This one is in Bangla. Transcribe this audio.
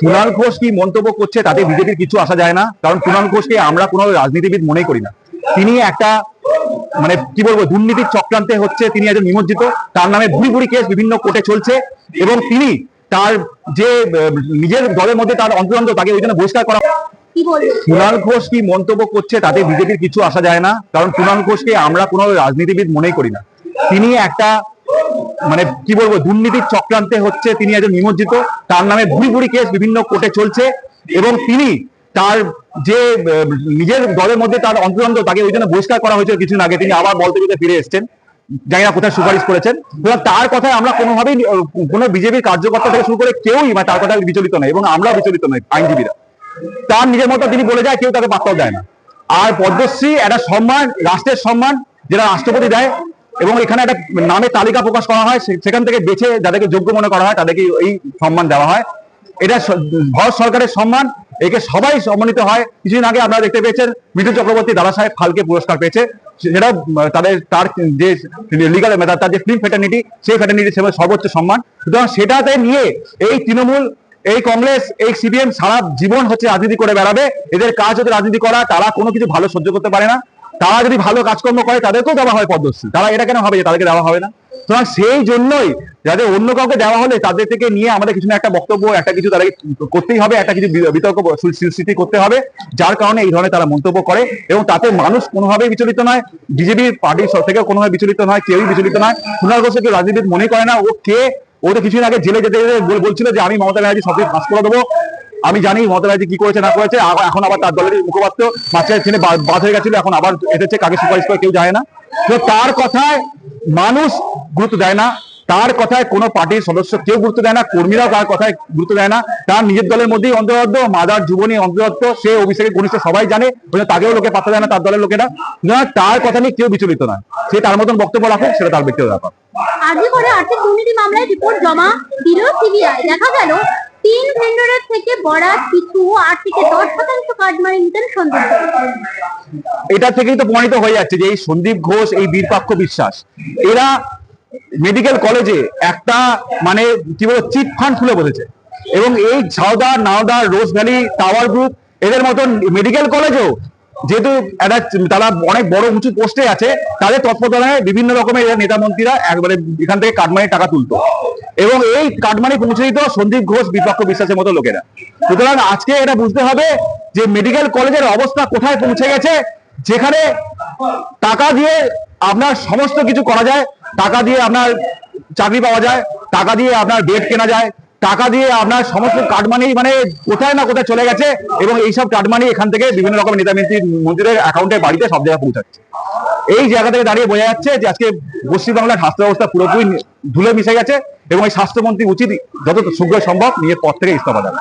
কুণাল ঘোষ কি মন্তব্য করছে তাতে বিজেপির কিছু আসা যায় না। কারণ কুণাল ঘোষকে আমরা কোনো রাজনীতিবিদ মনে করি না। তিনি একটা মানে কি বলব দুর্নীতির চক্রান্তে হচ্ছে। তিনি একজন নিমজ্জিত। তার নামে ভুড়ি ভুড়ি কেস বিভিন্ন কোর্টে চলছে। এবং তিনি তার যে নিজের দলের মধ্যে তার অন্তরন্ত তাকে ওই জন্য বহিষ্কার করা কি কুণাল ঘোষ কি মন্তব্য করছে তাতে বিজেপির কিছু আসা যায় না। কারণ কুণাল ঘোষকে আমরা কোনো রাজনীতিবিদ মনেই করি না। তিনি একটা মানে কি বলব, দুর্নীতির চক্রান্তে হচ্ছে তিনি একজন নিমজ্জিত। তার নামে ভুড়ি ভুড়ি কেস বিভিন্ন কোর্টে চলছে এবং তিনি তার যে নিজের দলের মধ্যে তার অন্তরন্ত তাকে ওই জন্য বহিষ্কার করা হয়েছিল কিছুদিন আগে। তিনি আবার বলতে বলতে ফিরে এসেছেন। জানি না কোথায় সুপারিশ করেছেন। তার কথায় আমরা কোনোভাবেই কোনো বিজেপির কার্যকর্তা থেকে শুরু করে কেউই মানে তার কথায় বিচলিত নয় এবং আমরা বিচলিত নয় আইনজীবীরা। তার নিজের মতো তিনি বলে যায়, কেউ তাকে পাত্তাও দেয় না। আর পদ্মশ্রী, একটা সম্মান, রাষ্ট্রের সম্মান, যেটা রাষ্ট্রপতি দেয় এবং এখানে একটা নামে তালিকা প্রকাশ করা হয় সেখান থেকে বেছে যাদেরকে যোগ্য মনে করা হয়, তাদেরকে এই সম্মান দেওয়া হয়। এটা ভারত সরকারের সম্মান, একে সবাই সম্মানিত হয়। কিছুদিন আগে আপনারা দেখতে পেয়েছেন মিঠু চক্রবর্তী দাদা সাহেব ফালকে পুরস্কার পেয়েছে। সেটাও তাদের, তার যে লিগাল তার যে ফিল্ম ফ্যাটার্নিটি সেই ফ্যাটার্নিটি সর্বোচ্চ সম্মান। সুতরাং সেটাতে নিয়ে এই তৃণমূল, এই কংগ্রেস, এই সিপিএম সারা জীবন হচ্ছে রাজনীতি করে বেড়াবে। এদের কাজ হচ্ছে রাজনীতি করা, তারা কোনো কিছু ভালো সহ্য করতে পারে না। তারা যদি ভালো কাজকর্ম করে, তাদেরকেও দেওয়া হয় পদ্মশ্রী। তারা এটা কেন হবে যে তাদেরকে দেওয়া হবে না? সুতরাং সেই জন্যই যাদের অন্য কাউকে দেওয়া হলে, তাদের থেকে নিয়ে আমাদের কিছু না একটা বক্তব্য, একটা কিছু তাদেরকে করতেই হবে, একটা কিছু বিতর্ক সৃষ্টি করতে হবে, যার কারণে এই ধরনের তারা মন্তব্য করে এবং তাতে মানুষ কোনোভাবেই বিচলিত নয় বিজেপির পার্টির থেকেও কোনোভাবে বিচলিত নয়, কেউই বিচলিত নয়। কুণাল ঘোষকে কেউ রাজনীতিবিদ মনে করে না, ও কে? ও তো কিছুদিন আগে জেলে যেতে যেতে বল- বলছিল যে আমি মমতা ব্যানার্জি সবকিছু ফাঁস করে দেবো। আমি জানি মমতা ব্যানার্জি কি করেছে, না করেছে এখন আবার তার দলের মুখপাত্র মাঝখানে ছেলে বাদ হয়ে গেছিল, এখন আবার এসেছে, কাকে সুপারিশ করে কেউ যায় না। তো তার কথায় মানুষ গুরুত্ব দেয় না, তার কথায় কোনো পার্টির সদস্য কেউ গুরুত্ব দেয় না, কর্মীরাও তার কথায় গুরুত্ব দেয় না। তার নিজের দলের মধ্যেই অন্তর্বদ্ধ মাদার যুবনী অন্তর্বদ্ধ সে অভিষেকের ঘনিষ্ঠ সবাই জানে তাকেও লোকে পাত্তা দেয় না, তার দলের লোকেরা। সুতরাং তার কথা নিয়ে কেউ বিচলিত নয়। সে তার মতন বক্তব্য রাখে সেটা তার ব্যক্তিগত ব্যাপার। আজকে করে আর্থিক দুর্নীতি মামলায় রিপোর্ট জমা দিল সিবিআই। দেখা গেল থেকে বরাত পিছু আট থেকে দশ শতাংশ কাটমারি নিতেন সন্দীপ এটা থেকেই তো প্রমাণিত হয়ে যাচ্ছে যে এই সন্দীপ ঘোষ এই বীরপাক্ষ বিশ্বাস। এরা মেডিকেল কলেজে একটা মানে কি বলব চিট ফান্ড খুলে বসেছে। এবং এই ঝাউদা নাওদা রোজ ভ্যালি টাওয়ার গ্রুপ এদের মতন মেডিকেল কলেজেও যেহেতু একটা তারা অনেক বড় উঁচু পোস্টে আছে তাদের তৎপরতায় বিভিন্ন রকমের এরা নেতা মন্ত্রীরা একবারে এখান থেকে কাটমানি টাকা তুলতো। এবং এই কাটমানি পৌঁছে দিত সন্দীপ ঘোষ, বিপক্ষ বিশ্বাসের মতো লোকেরা। সুতরাং আজকে এটা বুঝতে হবে যে মেডিকেল কলেজের অবস্থা কোথায় পৌঁছে গেছে, যেখানে টাকা দিয়ে আপনার সমস্ত কিছু করা যায়, টাকা দিয়ে আপনার চাকরি পাওয়া যায়, টাকা দিয়ে আপনার বেড কেনা যায়, টাকা দিয়ে আপনার সমস্ত কাটমানি মানে কোথায় না কোথায় চলে গেছে এবং এইসব কাটমানি এখান থেকে বিভিন্ন রকম নেতা মন্ত্রী, মন্ত্রীদের অ্যাকাউন্টে বাড়িতে সব জায়গায় পৌঁছাচ্ছে। এই জায়গা থেকে দাঁড়িয়ে বোঝা যাচ্ছে যে আজকে পশ্চিমবাংলার স্বাস্থ্য ব্যবস্থা পুরোপুরি ধুলে মিশে গেছে এবং এই স্বাস্থ্যমন্ত্রী উচিত যত শীঘ্র সম্ভব নিজের পদ থেকে ইস্তফা দেন